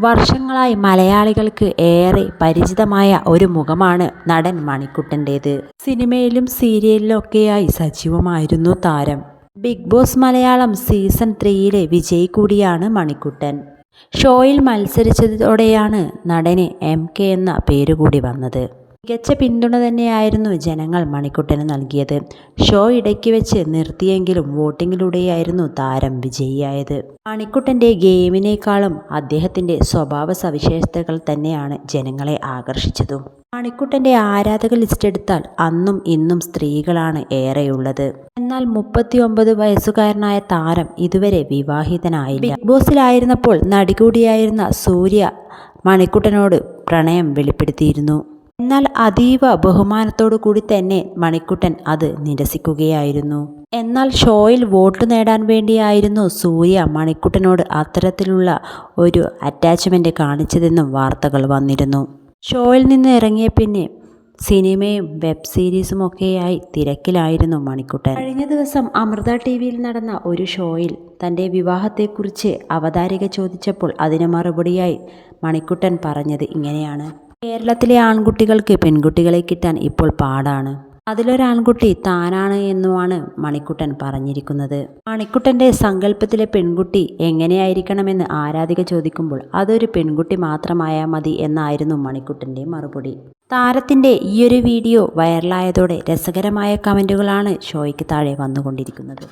വർഷങ്ങളായി മലയാളികൾക്ക് ഏറെ പരിചിതമായ ഒരു മുഖമാണ് നടൻ മണിക്കുട്ടന്റേത്. സിനിമയിലും സീരിയലിലും ഒക്കെയായി സജീവമായിരുന്നു താരം. ബിഗ് ബോസ് മലയാളം സീസൺ ത്രീയിലെ വിജയി കൂടിയാണ് മണിക്കുട്ടൻ. ഷോയിൽ മത്സരിച്ചതോടെയാണ് നടന് എം കെ എന്ന പേരുകൂടി വന്നത്. മികച്ച പിന്തുണ തന്നെയായിരുന്നു ജനങ്ങൾ മണിക്കുട്ടന് നൽകിയത്. ഷോ ഇടയ്ക്ക് വെച്ച് നിർത്തിയെങ്കിലും വോട്ടിങ്ങിലൂടെയായിരുന്നു താരം വിജയിയായത്. മണിക്കുട്ടന്റെ ഗെയിമിനേക്കാളും അദ്ദേഹത്തിന്റെ സ്വഭാവ സവിശേഷതകൾ തന്നെയാണ് ജനങ്ങളെ ആകർഷിച്ചതും. മണിക്കുട്ടന്റെ ആരാധക ലിസ്റ്റ് എടുത്താൽ അന്നും ഇന്നും സ്ത്രീകളാണ് ഏറെയുള്ളത്. എന്നാൽ മുപ്പത്തിയൊമ്പത് വയസ്സുകാരനായ താരം ഇതുവരെ വിവാഹിതനായില്ല. ബിഗ് ബോസിലായിരുന്നപ്പോൾ നടി കൂടിയായിരുന്ന സൂര്യ മണിക്കുട്ടനോട് പ്രണയം വെളിപ്പെടുത്തിയിരുന്നു. എന്നാൽ അതീവ ബഹുമാനത്തോടു കൂടി തന്നെ മണിക്കുട്ടൻ അത് നിരസിക്കുകയായിരുന്നു. എന്നാൽ ഷോയിൽ വോട്ട് നേടാൻ വേണ്ടിയായിരുന്നു സൂര്യ മണിക്കുട്ടനോട് അത്തരത്തിലുള്ള ഒരു അറ്റാച്ച്മെന്റ് കാണിച്ചതെന്നും വാർത്തകൾ വന്നിരുന്നു. ഷോയിൽ നിന്ന് ഇറങ്ങിയ പിന്നെ സിനിമയും വെബ് സീരീസും ഒക്കെയായി തിരക്കിലായിരുന്നു മണിക്കുട്ടൻ. കഴിഞ്ഞ ദിവസം അമൃത ടി വിയിൽ നടന്ന ഒരു ഷോയിൽ തന്റെ വിവാഹത്തെക്കുറിച്ച് അവതാരിക ചോദിച്ചപ്പോൾ അതിന് മറുപടിയായി മണിക്കുട്ടൻ പറഞ്ഞത് ഇങ്ങനെയാണ്. കേരളത്തിലെ ആൺകുട്ടികൾക്ക് പെൺകുട്ടികളെ കിട്ടാൻ ഇപ്പോൾ പാടാണ്. അതിലൊരാൺകുട്ടി താനാണ് എന്നുമാണ് മണിക്കുട്ടൻ പറഞ്ഞിരിക്കുന്നത്. മണിക്കുട്ടന്റെ സങ്കല്പത്തിലെ പെൺകുട്ടി എങ്ങനെയായിരിക്കണമെന്ന് ആരാധിക ചോദിക്കുമ്പോൾ അതൊരു പെൺകുട്ടി മാത്രമായാൽ മതി എന്നായിരുന്നു മണിക്കുട്ടന്റെ മറുപടി. താരത്തിന്റെ ഈയൊരു വീഡിയോ വൈറലായതോടെ രസകരമായ കമന്റുകളാണ് ഷോയ്ക്ക് താഴെ വന്നുകൊണ്ടിരിക്കുന്നത്.